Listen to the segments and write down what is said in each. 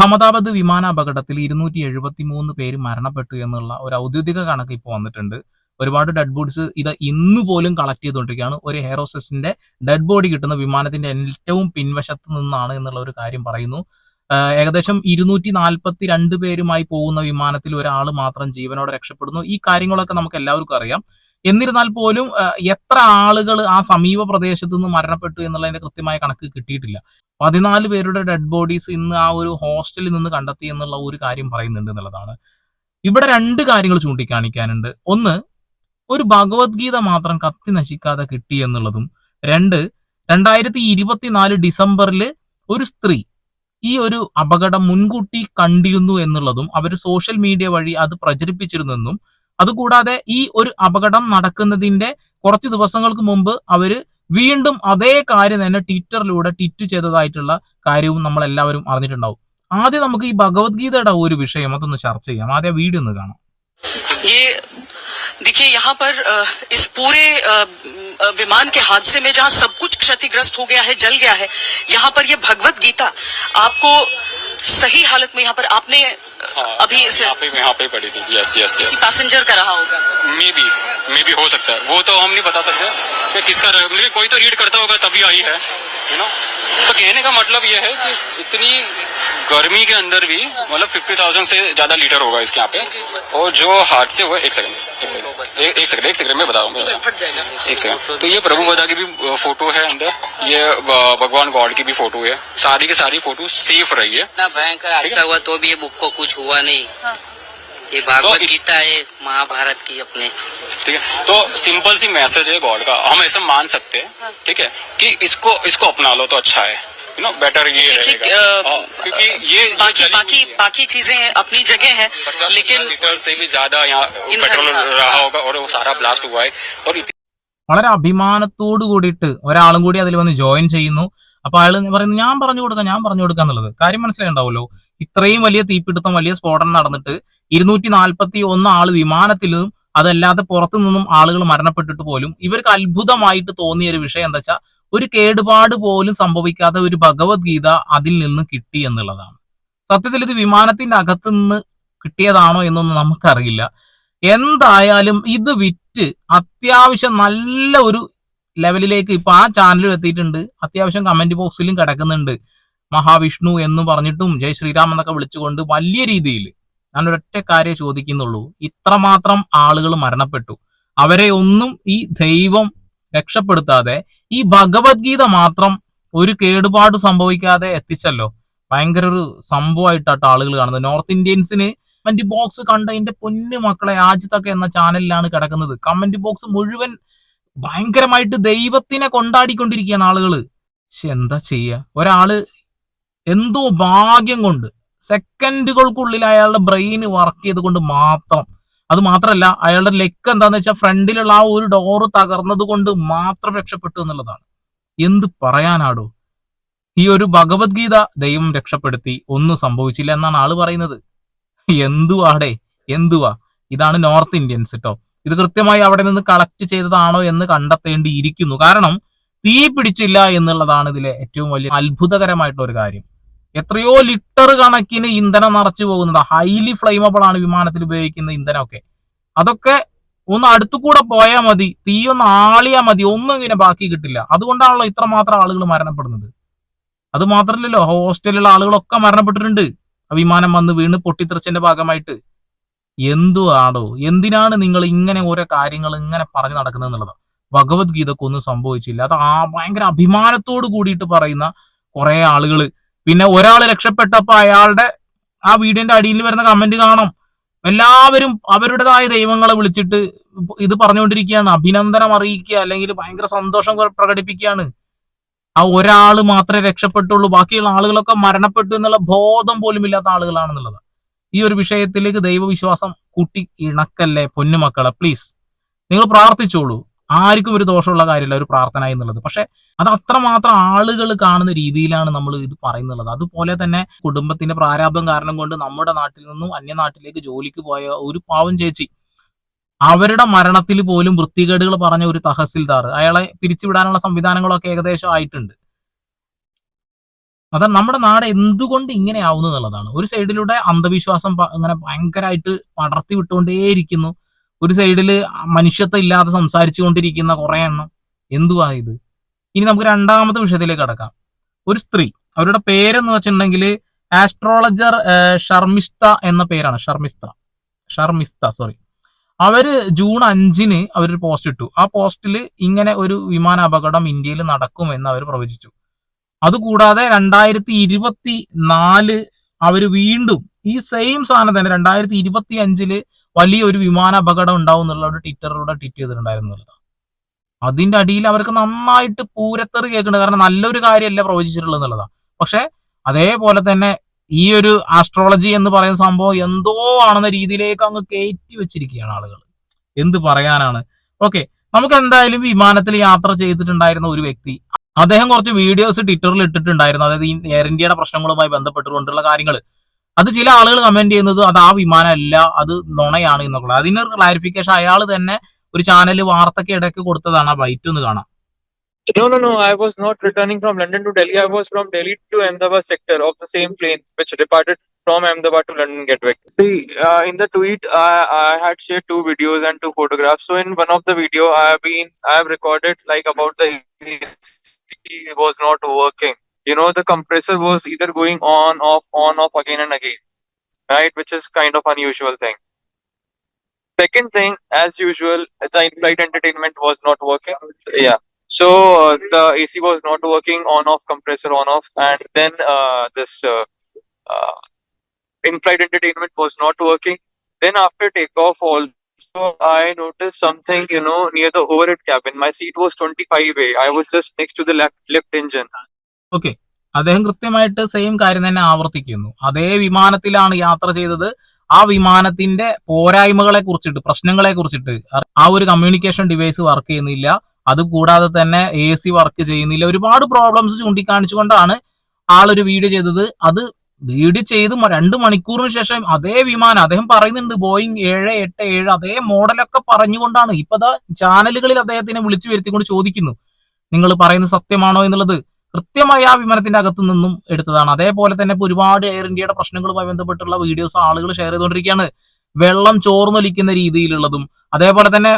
അഹമ്മദാബാദ് വിമാന അപകടത്തിൽ ഇരുന്നൂറ്റി എഴുപത്തി മൂന്ന് പേര് മരണപ്പെട്ടു എന്നുള്ള ഒരു ഔദ്യോഗിക കണക്ക് ഇപ്പോൾ വന്നിട്ടുണ്ട്. ഒരുപാട് ഡെഡ് ബോഡീസ് ഇത് ഇന്ന് പോലും കളക്ട് ചെയ്തുകൊണ്ടിരിക്കുകയാണ്. ഒരു ഹെയറോസിന്റെ ഡെഡ് ബോഡി കിട്ടുന്ന വിമാനത്തിന്റെ ഏറ്റവും പിൻവശത്ത് നിന്നാണ് എന്നുള്ള ഒരു കാര്യം പറയുന്നു. ഏകദേശം ഇരുന്നൂറ്റി നാൽപ്പത്തി രണ്ട് പേരുമായി പോകുന്ന വിമാനത്തിൽ ഒരാൾ മാത്രം ജീവനോടെ രക്ഷപ്പെടുന്നു. ഈ കാര്യങ്ങളൊക്കെ നമുക്ക് എല്ലാവർക്കും അറിയാം. എന്നിരുന്നാൽ പോലും എത്ര ആളുകൾ ആ സമീപ പ്രദേശത്ത് നിന്ന് മരണപ്പെട്ടു എന്നുള്ളതിന്റെ കൃത്യമായ കണക്ക് കിട്ടിയിട്ടില്ല. പതിനാല് പേരുടെ ഡെഡ് ബോഡീസ് ഇന്ന് ആ ഒരു ഹോസ്റ്റലിൽ നിന്ന് കണ്ടെത്തി എന്നുള്ള ഒരു കാര്യം പറയുന്നുണ്ട് എന്നുള്ളതാണ്. ഇവിടെ രണ്ട് കാര്യങ്ങൾ ചൂണ്ടിക്കാണിക്കാനുണ്ട്. ഒന്ന് ഒരു ഭഗവത്ഗീത മാത്രം കത്തി നശിക്കാതെ കിട്ടി എന്നുള്ളതും. രണ്ട് രണ്ടായിരത്തി ഇരുപത്തിനാല് ഡിസംബറിൽ ഒരു സ്ത്രീ ഈ ഒരു അപകടം മുൻകൂട്ടി കണ്ടിരുന്നു എന്നുള്ളതും അവർ സോഷ്യൽ മീഡിയ വഴി അത് പ്രചരിപ്പിച്ചിരുന്നെന്നും അതുകൂടാതെ ഈ ഒരു അപകടം നടക്കുന്നതിന്റെ കുറച്ച് ദിവസങ്ങൾക്ക് മുമ്പ് അവര് വീണ്ടും അതേ കാര്യം തന്നെ ട്വിറ്ററിലൂടെ ട്വീറ്റ് ചെയ്തതായിട്ടുള്ള കാര്യവും നമ്മൾ എല്ലാവരും അറിഞ്ഞിട്ടുണ്ടാവും ആദ്യം നമുക്ക് ഈ ഭഗവത്ഗീതയുടെ ഒരു വിഷയം അതൊന്ന് ചർച്ച ചെയ്യാം ആദ്യം വീഡിയോ ഒന്ന് കാണാം ये देखिए यहाँ पर अ, इस पूरे अ, अ, विमान के हादसे में जहाँ सब कुछ क्षतिग्रस्त हो गया है जल गया है यहाँ पर ये भगवत गीता आपको सही हालत में यहाँ पर आपने हाँ, अभी इसे यहाँ पे यहाँ पे पड़ी थी। यस यस यस पैसेंजर का रहा होगा। मे बी मे बी हो सकता है। वो तो हम नहीं बता सकते कि किसका कोई तो रीड करता होगा तभी आई है। यू नो तो कहने का मतलब ये है कि इतनी गर्मी के अंदर भी मतलब फिफ्टी थाउज़ेंड से ज़्यादा लीटर होगा इसके यहाँ पे। और जो हादसे हुए एक सेकंड एक सेकंड एक एक सेकंड एक सेकंड में बता रहा हूँ हूँ। एक सेकंड तो ये प्रभु बदा की भी फ़ोटो है अंदर। ये भगवान गॉड की भी फ़ोटो है। सारी की सारी फ़ोटो सेफ़ रही है। इतना भयंकर हादसा हुआ तो भी ये बुक को कुछ हुआ नहीं। ये भागवत तो इत- गीता है महाभारत की अपने ठीक है तो सिंपल सी मैसेज है गॉड का हम ऐसा मान सकते हैं ठीक है कि इसको इसको अपना लो तो अच्छा है यू नो बेटर ये देखिए, रहेगा अ, हाँ, क्योंकि ये ये बाकी जली बाकी हुई है। बाकी चीजें अपनी जगह हैं 50 लेकिन लीटर से भी ज्यादा यहाँ ईंधन पेट्रोल था। रहा होगा और वो सारा ब्लास्ट हुआ है और इतनी വളരെ അഭിമാനത്തോട് കൂടിയിട്ട് ഒരാളും കൂടി അതിൽ വന്ന് ജോയിൻ ചെയ്യുന്നു അപ്പൊ അയാൾ പറയുന്നത് ഞാൻ പറഞ്ഞു കൊടുക്കാം ഞാൻ പറഞ്ഞു കൊടുക്കാം എന്നുള്ളത്. കാര്യം മനസ്സിലായിട്ടുണ്ടാവുമല്ലോ ഇത്രയും വലിയ തീപിടുത്തം വലിയ സ്ഫോടനം നടന്നിട്ട് ഇരുന്നൂറ്റി നാൽപ്പത്തി ഒന്ന് ആൾ വിമാനത്തിലും അതല്ലാതെ പുറത്തു നിന്നും ആളുകൾ മരണപ്പെട്ടിട്ട് പോലും ഇവർക്ക് അത്ഭുതമായിട്ട് തോന്നിയ ഒരു വിഷയം എന്താ വെച്ചാൽ ഒരു കേടുപാട് പോലും സംഭവിക്കാത്ത ഒരു ഭഗവത്ഗീത അതിൽ നിന്ന് കിട്ടി എന്നുള്ളതാണ്. സത്യത്തിൽ ഇത് വിമാനത്തിന്റെ അകത്ത് നിന്ന് കിട്ടിയതാണോ എന്നൊന്നും നമുക്കറിയില്ല. എന്തായാലും ഇത് വിറ്റ് അത്യാവശ്യം നല്ല ഒരു ലെവലിലേക്ക് ഇപ്പൊ ആ ചാനലും എത്തിയിട്ടുണ്ട്. അത്യാവശ്യം കമന്റ് ബോക്സിലും കിടക്കുന്നുണ്ട്. മഹാവിഷ്ണു എന്ന് പറഞ്ഞിട്ടും ജയ് ശ്രീരാം എന്നൊക്കെ വിളിച്ചുകൊണ്ട് വലിയ രീതിയിൽ ഞാൻ ഒരൊറ്റ കാര്യം ചോദിക്കുന്നുള്ളൂ. ഇത്രമാത്രം ആളുകൾ മരണപ്പെട്ടു. അവരെ ഒന്നും ഈ ദൈവം രക്ഷപ്പെടുത്താതെ ഈ ഭഗവത്ഗീത മാത്രം ഒരു കേടുപാട് സംഭവിക്കാതെ എത്തിച്ചല്ലോ. ഭയങ്കര ഒരു സംഭവമായിട്ടാട്ടോ ആളുകൾ കാണുന്നത്. നോർത്ത് ഇന്ത്യൻസിന് കമന്റ് ബോക്സ് കണ്ട എന്റെ പൊന്നു മക്കളെ ആജിത്തൊക്കെ എന്ന ചാനലിലാണ് കിടക്കുന്നത്. കമന്റ് ബോക്സ് മുഴുവൻ ഭയങ്കരമായിട്ട് ദൈവത്തിനെ കൊണ്ടാടിക്കൊണ്ടിരിക്കുകയാണ് ആളുകൾ. പക്ഷെ എന്താ ചെയ്യ? ഒരാൾ എന്തോ ഭാഗ്യം കൊണ്ട് സെക്കൻഡുകൾക്കുള്ളിൽ അയാളുടെ ബ്രെയിൻ വർക്ക് ചെയ്ത് കൊണ്ട് മാത്രം. അത് മാത്രമല്ല അയാളുടെ ലെക്ക് എന്താന്ന് വെച്ചാൽ ഫ്രണ്ടിലുള്ള ആ ഒരു ഡോറ് തകർന്നത് കൊണ്ട് മാത്രം രക്ഷപ്പെട്ടു എന്നുള്ളതാണ്. എന്ത് പറയാനാടോ? ഈ ഒരു ഭഗവത്ഗീത ദൈവം രക്ഷപ്പെടുത്തി ഒന്നും സംഭവിച്ചില്ല എന്നാണ് ആൾ പറയുന്നത്. എന്തുവാടേ? എന്തുവാ? ഇതാണ് നോർത്ത് ഇന്ത്യൻസ് കേട്ടോ ഇത് കൃത്യമായി അവിടെ നിന്ന് കളക്ട് ചെയ്തതാണോ എന്ന് കണ്ടെത്തേണ്ടിയിരിക്കുന്നു. കാരണം തീ പിടിച്ചില്ല എന്നുള്ളതാണ് ഇതിലെ ഏറ്റവും വലിയ അത്ഭുതകരമായിട്ടുള്ള ഒരു കാര്യം. എത്രയോ ലിറ്റർ കണക്കിന് ഇന്ധനം നിറച്ചു പോകുന്നത് ഹൈലി ഫ്ലെയിമബിൾ ആണ് വിമാനത്തിൽ ഉപയോഗിക്കുന്ന ഇന്ധനമൊക്കെ. അതൊക്കെ ഒന്ന് അടുത്തുകൂടെ പോയാൽ മതി തീ ഒന്ന് ആളിയാൽ മതി ഒന്നും ഇങ്ങനെ ബാക്കി കിട്ടില്ല. അതുകൊണ്ടാണല്ലോ ഇത്രമാത്രം ആളുകൾ മരണപ്പെടുന്നത്. അത് മാത്രമല്ലല്ലോ ഹോസ്റ്റലിലുള്ള ആളുകളൊക്കെ മരണപ്പെട്ടിട്ടുണ്ട്. വിമാനം വന്ന് വീണ് പൊട്ടിത്തെറിച്ചതിന്റെ ഭാഗമായിട്ട്. എന്തുവാണോ? എന്തിനാണ് നിങ്ങൾ ഇങ്ങനെ ഓരോ കാര്യങ്ങൾ ഇങ്ങനെ പറഞ്ഞു നടക്കുന്നത് എന്നുള്ളത് ഭഗവത്ഗീതക്ക് ഒന്നും സംഭവിച്ചില്ല. അത് ആ ഭയങ്കര അഭിമാനത്തോട് കൂടിയിട്ട് പറയുന്ന കുറെ ആളുകൾ പിന്നെ ഒരാൾ രക്ഷപ്പെട്ടപ്പോ അയാളുടെ ആ വീടിന്റെ അടിയിൽ വരുന്ന കമന്റ് കാണാം. എല്ലാവരും അവരുടേതായ ദൈവങ്ങളെ വിളിച്ചിട്ട് ഇത് പറഞ്ഞുകൊണ്ടിരിക്കുകയാണ്. അഭിനന്ദനം അറിയിക്കുക അല്ലെങ്കിൽ ഭയങ്കര സന്തോഷം പ്രകടിപ്പിക്കുകയാണ്. ആ ഒരാൾ മാത്രമേ രക്ഷപ്പെട്ടുള്ളൂ. ബാക്കിയുള്ള ആളുകളൊക്കെ മരണപ്പെട്ടു എന്നുള്ള ബോധം പോലും ഇല്ലാത്ത ആളുകളാണെന്നുള്ളത്. ഈ ഒരു വിഷയത്തിലേക്ക് ദൈവവിശ്വാസം കൂട്ടി ഇണക്കല്ലേ പൊന്നുമക്കളെ പ്ലീസ് നിങ്ങൾ പ്രാർത്ഥിച്ചോളൂ. ആർക്കും ഒരു ദോഷമുള്ള കാര്യമില്ല ഒരു പ്രാർത്ഥന എന്നുള്ളത്. പക്ഷെ അത് അത്രമാത്രം ആളുകൾ കാണുന്ന രീതിയിലാണ് നമ്മൾ ഇത് പറയുന്നുള്ളത്. അതുപോലെ തന്നെ കുടുംബത്തിന്റെ പ്രാരാബ്ദം കാരണം കൊണ്ട് നമ്മുടെ നാട്ടിൽ നിന്നും അന്യനാട്ടിലേക്ക് ജോലിക്ക് പോയ ഒരു പാവം ചേച്ചി അവരുടെ മരണത്തിൽ പോലും വൃത്തികേടുകൾ പറഞ്ഞ ഒരു തഹസിൽദാർ അയാളെ പിരിച്ചുവിടാനുള്ള സംവിധാനങ്ങളൊക്കെ ഏകദേശം ആയിട്ടുണ്ട്. അതാണ് നമ്മുടെ നാട് എന്തുകൊണ്ട് ഇങ്ങനെ ആവുന്നു എന്നുള്ളതാണ്. ഒരു സൈഡിലൂടെ അന്ധവിശ്വാസം അങ്ങനെ ഭയങ്കരമായിട്ട് പടർത്തി വിട്ടുകൊണ്ടേയിരിക്കുന്നു. ഒരു സൈഡിൽ മനുഷ്യത്വം ഇല്ലാതെ സംസാരിച്ചു കൊണ്ടിരിക്കുന്ന കുറെ എണ്ണം. എന്തുവാ ഇത്? ഇനി നമുക്ക് രണ്ടാമത്തെ വിഷയത്തിലേക്ക് കടക്കാം. ഒരു സ്ത്രീ അവരുടെ പേരെന്ന് വെച്ചിട്ടുണ്ടെങ്കിൽ ആസ്ട്രോളജർ ഷർമിസ്ത എന്ന പേരാണ്. ഷർമിസ്ത ഷർമിസ്ത സോറി അവർ ജൂൺ അഞ്ചിന് അവരൊരു പോസ്റ്റ് ഇട്ടു ആ പോസ്റ്റിൽ ഇങ്ങനെ ഒരു വിമാന അപകടം ഇന്ത്യയിൽ നടക്കുമെന്ന് അവർ പ്രവചിച്ചു. അതുകൂടാതെ രണ്ടായിരത്തി ഇരുപത്തി നാല് അവർ വീണ്ടും ഈ സെയിം സാധനം തന്നെ രണ്ടായിരത്തി ഇരുപത്തി അഞ്ചിൽ വലിയൊരു വിമാന അപകടം ഉണ്ടാവും എന്നുള്ള ഒരു ട്വിറ്ററിലൂടെ ട്വീറ്റ് ചെയ്തിട്ടുണ്ടായിരുന്നു. അതിന്റെ അടിയിൽ അവർക്ക് നന്നായിട്ട് പൂരത്തെറി കേൾക്കുന്നുണ്ട് കാരണം നല്ലൊരു കാര്യമല്ല പ്രവചിച്ചിട്ടുള്ളത് എന്നുള്ളതാണ് പക്ഷെ അതേപോലെ തന്നെ ഈ ഒരു ആസ്ട്രോളജി എന്ന് പറയുന്ന സംഭവം എന്തോ ആണെന്ന രീതിയിലേക്ക് അങ്ങ് കയറ്റി വെച്ചിരിക്കുകയാണ് ആളുകൾ എന്ത് പറയാനാണ്? ഓക്കെ നമുക്ക് എന്തായാലും വിമാനത്തിൽ യാത്ര ചെയ്തിട്ടുണ്ടായിരുന്ന ഒരു വ്യക്തി അദ്ദേഹം കുറച്ച് വീഡിയോസ് ട്വിറ്ററിൽ ഇട്ടിട്ടുണ്ടായിരുന്നു അതായത് ഈ എയർ ഇന്ത്യയുടെ പ്രശ്നങ്ങളുമായി ബന്ധപ്പെട്ടുകൊണ്ടുള്ള കാര്യങ്ങൾ അത് ചില ആളുകൾ കമന്റ് ചെയ്യുന്നത് അത് ആ വിമാനമല്ല അത് നുണയാണ് എന്നൊക്കെ അതിനൊരു ക്ലാരിഫിക്കേഷൻ അയാൾ തന്നെ ഒരു ചാനൽ വാർത്തക്ക് ഇടയ്ക്ക് കൊടുത്തതാണ് ആ ബൈറ്റ് ഒന്ന് കാണാം No, no, no. I was not returning from London to Delhi. I was from Delhi to Ahmedabad sector of the same plane which departed from Ahmedabad to London Gatwick. See, uh, in the tweet, I, I had shared two videos and two photographs. So in one of the video, I have been, I have recorded like about the AC was not working. You know, the compressor was either going on, off, on, off again and again, right? Which is kind of unusual thing. Second thing, as usual, the in-flight entertainment was not working. Yeah. So uh, the AC was not working on off compressor on off and then uh, this uh, uh, in-flight entertainment was not working. Then after takeoff also I noticed something you know near the overhead cabin. My seat was 25A. I was just next to the left left engine. Okay. അദ്ദേഹം കൃത്യമായിട്ട് same കാര്യം തന്നെ ആവർത്തിക്കുന്നു അതേ വിമാനത്തിലാണ് യാത്ര ചെയ്തത് ആ വിമാനത്തിന്റെ പോരായ്മകളെ കുറിച്ചിട്ട് പ്രശ്നങ്ങളെ കുറിച്ചിട്ട് ആ ഒരു കമ്മ്യൂണിക്കേഷൻ ഡിവൈസ് വർക്ക് ചെയ്യുന്നില്ല അത് കൂടാതെ തന്നെ എ സി വർക്ക് ചെയ്യുന്നില്ല ഒരുപാട് പ്രോബ്ലംസ് ചൂണ്ടിക്കാണിച്ചുകൊണ്ടാണ് ആളൊരു വീഡിയോ ചെയ്തത് അത് വീഡിയോ ചെയ്ത് രണ്ട് മണിക്കൂറിന് ശേഷം അതേ വിമാനം അദ്ദേഹം പറയുന്നുണ്ട് ബോയിങ് ഏഴ് എട്ട് ഏഴ് അതേ മോഡലൊക്കെ പറഞ്ഞുകൊണ്ടാണ്. ഇപ്പതാ ചാനലുകളിൽ അദ്ദേഹത്തിനെ വിളിച്ചു വരുത്തിക്കൊണ്ട് ചോദിക്കുന്നു. നിങ്ങൾ പറയുന്നത് സത്യമാണോ എന്നുള്ളത് കൃത്യമായി ആ വിമാനത്തിന്റെ അകത്തു നിന്നും എടുത്തതാണ്. അതേപോലെ തന്നെ ഇപ്പൊ ഒരുപാട് എയർ ഇന്ത്യയുടെ പ്രശ്നങ്ങളുമായി ബന്ധപ്പെട്ടുള്ള വീഡിയോസ് ആളുകൾ ഷെയർ ചെയ്തുകൊണ്ടിരിക്കുകയാണ്. വെള്ളം ചോർന്നൊലിക്കുന്ന രീതിയിലുള്ളതും അതേപോലെ തന്നെ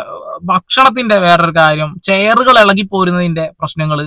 ഭക്ഷണത്തിന്റെ വേറൊരു കാര്യം ചെയറുകൾ ഇളകി പോരുന്നതിന്റെ പ്രശ്നങ്ങൾ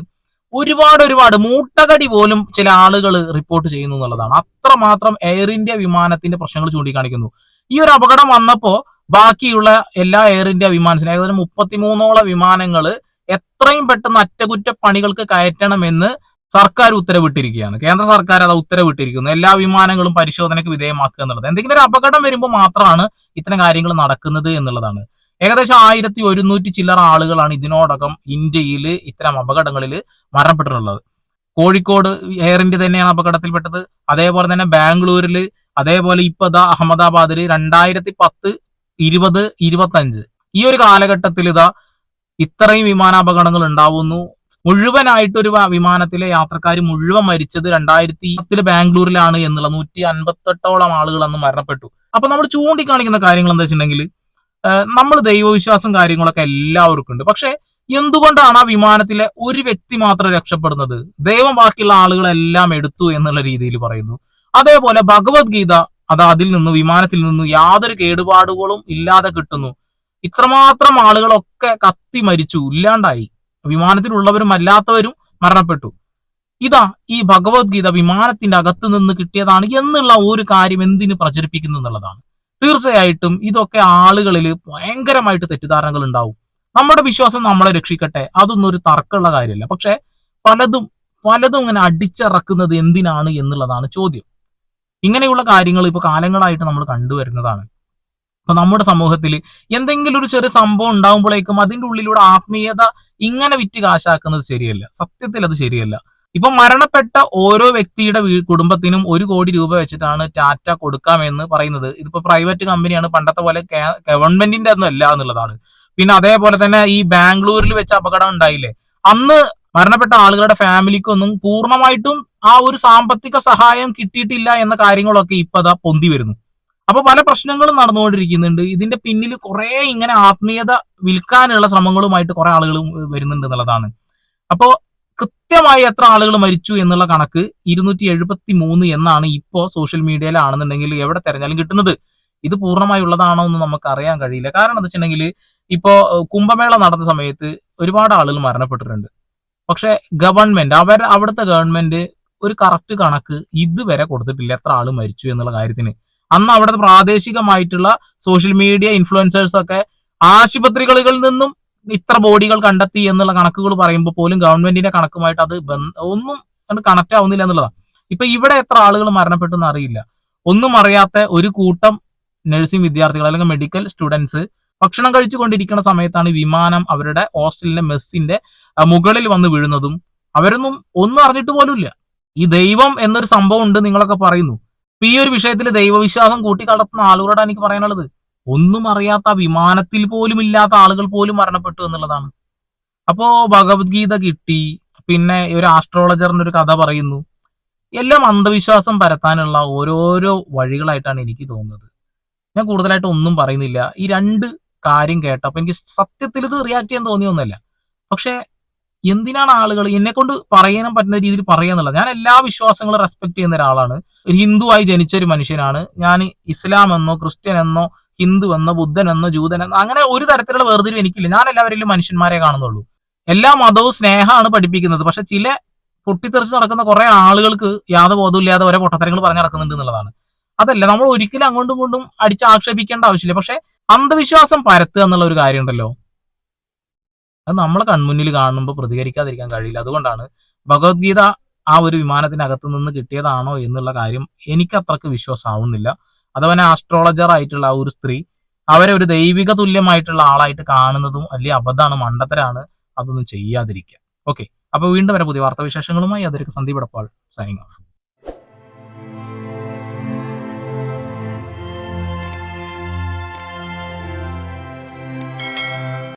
ഒരുപാട് ഒരുപാട് മൂട്ടകടി പോലും ചില ആളുകൾ റിപ്പോർട്ട് ചെയ്യുന്നു എന്നുള്ളതാണ്. അത്രമാത്രം എയർ ഇന്ത്യ വിമാനത്തിന്റെ പ്രശ്നങ്ങൾ ചൂണ്ടിക്കാണിക്കുന്നു. ഈ ഒരു അപകടം വന്നപ്പോ ബാക്കിയുള്ള എല്ലാ എയർ ഇന്ത്യ വിമാനത്തിനും ഏകദേശം മുപ്പത്തിമൂന്നോളം വിമാനങ്ങൾ എത്രയും പെട്ടെന്ന് അറ്റകുറ്റപ്പണികൾക്ക് കയറ്റണമെന്ന് സർക്കാർ ഉത്തരവിട്ടിരിക്കുകയാണ്. കേന്ദ്ര സർക്കാർ അത് ഉത്തരവിട്ടിരിക്കുന്നു. എല്ലാ വിമാനങ്ങളും പരിശോധനയ്ക്ക് വിധേയമാക്കുക എന്നുള്ളത്. എന്തെങ്കിലും ഒരു അപകടം വരുമ്പോൾ മാത്രമാണ് ഇത്തരം കാര്യങ്ങൾ നടക്കുന്നത് എന്നുള്ളതാണ്. ഏകദേശം ആയിരത്തി ഒരുന്നൂറ്റി ചില്ലറ ആളുകളാണ് ഇതിനോടകം ഇന്ത്യയിൽ ഇത്തരം അപകടങ്ങളിൽ മരണപ്പെട്ടിട്ടുള്ളത്. കോഴിക്കോട് എയർ ഇന്ത്യ തന്നെയാണ് അപകടത്തിൽപ്പെട്ടത്. അതേപോലെ തന്നെ ബാംഗ്ലൂരിൽ അതേപോലെ ഇപ്പൊ ഇതാ അഹമ്മദാബാദിൽ രണ്ടായിരത്തി പത്ത് ഇരുപത് ഇരുപത്തഞ്ച്. ഈ ഒരു കാലഘട്ടത്തിൽ ഇതാ ഇത്രയും വിമാനാപകടങ്ങൾ ഉണ്ടാവുന്നു. മുഴുവനായിട്ട് ഒരു വിമാനത്തിലെ യാത്രക്കാർ മുഴുവൻ മരിച്ചത് രണ്ടായിരത്തി പത്തിൽ ബാംഗ്ലൂരിലാണ് എന്നുള്ള നൂറ്റി അൻപത്തെട്ടോളം ആളുകൾ അന്ന് മരണപ്പെട്ടു. അപ്പൊ നമ്മൾ ചൂണ്ടിക്കാണിക്കുന്ന കാര്യങ്ങൾ എന്താ വെച്ചിട്ടുണ്ടെങ്കിൽ നമ്മൾ ദൈവവിശ്വാസം കാര്യങ്ങളൊക്കെ എല്ലാവർക്കും ഉണ്ട്. പക്ഷെ എന്തുകൊണ്ടാണ് ആ വിമാനത്തിലെ ഒരു വ്യക്തി മാത്രം രക്ഷപ്പെടുന്നത്? ദൈവം ബാക്കിയുള്ള ആളുകളെല്ലാം എടുത്തു എന്നുള്ള രീതിയിൽ പറയുന്നു. അതേപോലെ ഭഗവത്ഗീത അത് അതിൽ നിന്ന് വിമാനത്തിൽ നിന്ന് യാതൊരു കേടുപാടുകളും ഇല്ലാതെ കിട്ടുന്നു. ഇത്രമാത്രം ആളുകളൊക്കെ കത്തി മരിച്ചു ഇല്ലാണ്ടായി. വിമാനത്തിലുള്ളവരും അല്ലാത്തവരും മരണപ്പെട്ടു. ഇതാ ഈ ഭഗവത്ഗീത വിമാനത്തിന്റെ അകത്ത് നിന്ന് കിട്ടിയതാണ് എന്നുള്ള ഒരു കാര്യം എന്തിന് പ്രചരിപ്പിക്കുന്നു എന്നുള്ളതാണ്. തീർച്ചയായിട്ടും ഇതൊക്കെ ആളുകളിൽ ഭയങ്കരമായിട്ട് തെറ്റിദ്ധാരണകൾ ഉണ്ടാവും. നമ്മുടെ വിശ്വാസം നമ്മളെ രക്ഷിക്കട്ടെ അതൊന്നും ഒരു തർക്കമുള്ള കാര്യമല്ല. പക്ഷെ പലതും പലതും ഇങ്ങനെ അടിച്ചിറക്കുന്നത് എന്തിനാണ് എന്നുള്ളതാണ് ചോദ്യം. ഇങ്ങനെയുള്ള കാര്യങ്ങൾ ഇപ്പൊ കാലങ്ങളായിട്ട് നമ്മൾ കണ്ടുവരുന്നതാണ്. ഇപ്പൊ നമ്മുടെ സമൂഹത്തിൽ എന്തെങ്കിലും ഒരു ചെറിയ സംഭവം ഉണ്ടാകുമ്പോഴേക്കും അതിന്റെ ഉള്ളിലൂടെ ആത്മീയത ഇങ്ങനെ വിറ്റ് കാശാക്കുന്നത് ശരിയല്ല. സത്യത്തിൽ അത് ശരിയല്ല. ഇപ്പൊ മരണപ്പെട്ട ഓരോ വ്യക്തിയുടെ കുടുംബത്തിനും ഒരു കോടി രൂപ വെച്ചിട്ടാണ് ടാറ്റ കൊടുക്കാമെന്ന് പറയുന്നത്. ഇതിപ്പോ പ്രൈവറ്റ് കമ്പനിയാണ് പണ്ടത്തെ പോലെ ഗവൺമെന്റിന്റെ ഒന്നും അല്ല എന്നുള്ളതാണ്. പിന്നെ അതേപോലെ തന്നെ ഈ ബാംഗ്ലൂരിൽ വെച്ച് അപകടം ഉണ്ടായില്ലേ? അന്ന് മരണപ്പെട്ട ആളുകളുടെ ഫാമിലിക്കൊന്നും പൂർണമായിട്ടും ആ ഒരു സാമ്പത്തിക സഹായം കിട്ടിയിട്ടില്ല എന്ന കാര്യങ്ങളൊക്കെ ഇപ്പൊ അതാ പൊന്തി വരുന്നു. അപ്പൊ പല പ്രശ്നങ്ങളും നടന്നുകൊണ്ടിരിക്കുന്നുണ്ട്. ഇതിന്റെ പിന്നിൽ കുറെ ഇങ്ങനെ ആത്മീയത വിൽക്കാനുള്ള ശ്രമങ്ങളുമായിട്ട് കുറെ ആളുകളും വരുന്നുണ്ട് എന്നുള്ളതാണ്. അപ്പോ കൃത്യമായി എത്ര ആളുകൾ മരിച്ചു എന്നുള്ള കണക്ക് ഇരുന്നൂറ്റി എഴുപത്തി മൂന്ന് എന്നാണ് ഇപ്പോ സോഷ്യൽ മീഡിയയിലാണെന്നുണ്ടെങ്കിൽ എവിടെ തെരഞ്ഞാലും കിട്ടുന്നത്. ഇത് പൂർണമായി ഉള്ളതാണോ എന്ന് നമുക്ക് അറിയാൻ കഴിയില്ല. കാരണം എന്താ വെച്ചിട്ടുണ്ടെങ്കിൽ ഇപ്പോ കുംഭമേള നടന്ന സമയത്ത് ഒരുപാട് ആളുകൾ മരണപ്പെട്ടിട്ടുണ്ട്. പക്ഷെ ഗവൺമെന്റ് അവർ അവിടുത്തെ ഗവൺമെന്റ് ഒരു കറക്റ്റ് കണക്ക് ഇതുവരെ കൊടുത്തിട്ടില്ല എത്ര ആൾ മരിച്ചു എന്നുള്ള കാര്യത്തിന്. അന്ന് അവിടുത്തെ പ്രാദേശികമായിട്ടുള്ള സോഷ്യൽ മീഡിയ ഇൻഫ്ലുവൻസേഴ്സ് ഒക്കെ ആശുപത്രികളിൽ നിന്നും ഇത്ര ബോഡികൾ കണ്ടെത്തി എന്നുള്ള കണക്കുകൾ പറയുമ്പോൾ പോലും ഗവൺമെന്റിന്റെ കണക്കുമായിട്ട് അത് ഒന്നും കണക്ട് ആവുന്നില്ല എന്നുള്ളതാണ് ഇപ്പൊ ഇവിടെ എത്ര ആളുകൾ മരണപ്പെട്ടു എന്ന് അറിയില്ല. ഒന്നും അറിയാത്ത ഒരു കൂട്ടം നഴ്സിംഗ് വിദ്യാർത്ഥികൾ അല്ലെങ്കിൽ മെഡിക്കൽ സ്റ്റുഡൻസ് ഭക്ഷണം കഴിച്ചുകൊണ്ടിരിക്കുന്ന സമയത്താണ് വിമാനം അവരുടെ ഹോസ്റ്റലിന്റെ മെസ്സിന്റെ മുകളിൽ വന്ന് വീഴുന്നതും അവരൊന്നും ഒന്നും അറിഞ്ഞിട്ട് പോലുമില്ല. ഈ ദൈവം എന്നൊരു സംഭവം ഉണ്ട് നിങ്ങളൊക്കെ പറയുന്നു. ഈ ഒരു വിഷയത്തിൽ ദൈവവിശ്വാസം കൂട്ടിക്കടത്തുന്ന ആളുകളോടാണ് എനിക്ക് പറയാനുള്ളത്. ഒന്നും അറിയാത്ത വിമാനത്തിൽ പോലും ഇല്ലാത്ത ആളുകൾ പോലും മരണപ്പെട്ടു എന്നുള്ളതാണ്. അപ്പോ ഭഗവത്ഗീത കിട്ടി പിന്നെ ഒരു ആസ്ട്രോളജറിന്റെ ഒരു കഥ പറയുന്നു. എല്ലാം അന്ധവിശ്വാസം പരത്താനുള്ള ഓരോരോ വഴികളായിട്ടാണ് എനിക്ക് തോന്നുന്നത്. ഞാൻ കൂടുതലായിട്ട് ഒന്നും പറയുന്നില്ല. ഈ രണ്ട് കാര്യം കേട്ടപ്പോ എനിക്ക് സത്യത്തിൽ ഇത് റിയാക്ട് ചെയ്യാൻ തോന്നിയൊന്നുമല്ല പക്ഷെ എന്തിനാണ് ആളുകൾ എന്നെ കൊണ്ട് പറയാനും പറ്റുന്ന രീതിയിൽ പറയാന്നുള്ളത് ഞാൻ എല്ലാ വിശ്വാസങ്ങളും റെസ്പെക്ട് ചെയ്യുന്ന ഒരാളാണ്. ഒരു ഹിന്ദുവായി ജനിച്ച ഒരു മനുഷ്യനാണ്. ഞാൻ ഇസ്ലാം എന്നോ ക്രിസ്ത്യൻ എന്നോ ഹിന്ദു എന്നോ ബുദ്ധൻ എന്നോ ജൂതൻ എന്നോ അങ്ങനെ ഒരു തരത്തിലുള്ള വേർതിരിവ് എനിക്കില്ല. ഞാൻ എല്ലാവരിലും മനുഷ്യന്മാരെ കാണുന്നുള്ളൂ. എല്ലാ മതവും സ്നേഹമാണ് പഠിപ്പിക്കുന്നത്. പക്ഷെ ചില പൊട്ടിത്തെറിച്ച് നടക്കുന്ന കുറെ ആളുകൾക്ക് യാതൊരു ബോധമില്ലാതെ ഓരോ പൊട്ടത്തരങ്ങൾ പറഞ്ഞു നടക്കുന്നുണ്ട് എന്നുള്ളതാണ്. അതല്ല നമ്മൾ ഒരിക്കലും അങ്ങോട്ടും കൊണ്ടും അടിച്ച് ആക്ഷേപിക്കേണ്ട ആവശ്യമില്ല. പക്ഷെ അന്ധവിശ്വാസം പരത്തുക എന്നുള്ള ഒരു കാര്യമുണ്ടല്ലോ. അത് നമ്മളെ കൺമുന്നിൽ കാണുമ്പോൾ പ്രതികരിക്കാതിരിക്കാൻ കഴിയില്ല. അതുകൊണ്ടാണ് ഭഗവത്ഗീത ആ ഒരു വിമാനത്തിനകത്ത് നിന്ന് കിട്ടിയതാണോ എന്നുള്ള കാര്യം എനിക്ക് അത്രയ്ക്ക് വിശ്വാസമാവുന്നില്ല. അഥവാ ആസ്ട്രോളജർ ആയിട്ടുള്ള ഒരു സ്ത്രീ അവരെ ഒരു ദൈവിക തുല്യമായിട്ടുള്ള ആളായിട്ട് കാണുന്നതും അല്ലെങ്കിൽ അബദ്ധമാണ് മണ്ടത്തരാണ് അതൊന്നും ചെയ്യാതിരിക്കുക. ഓക്കെ അപ്പൊ വീണ്ടും വരെ പുതിയ വാർത്താവിശേഷങ്ങളുമായി. അതൊരു സന്ദീപ് എടപ്പാൾ സൈനിങ് ഓഫ്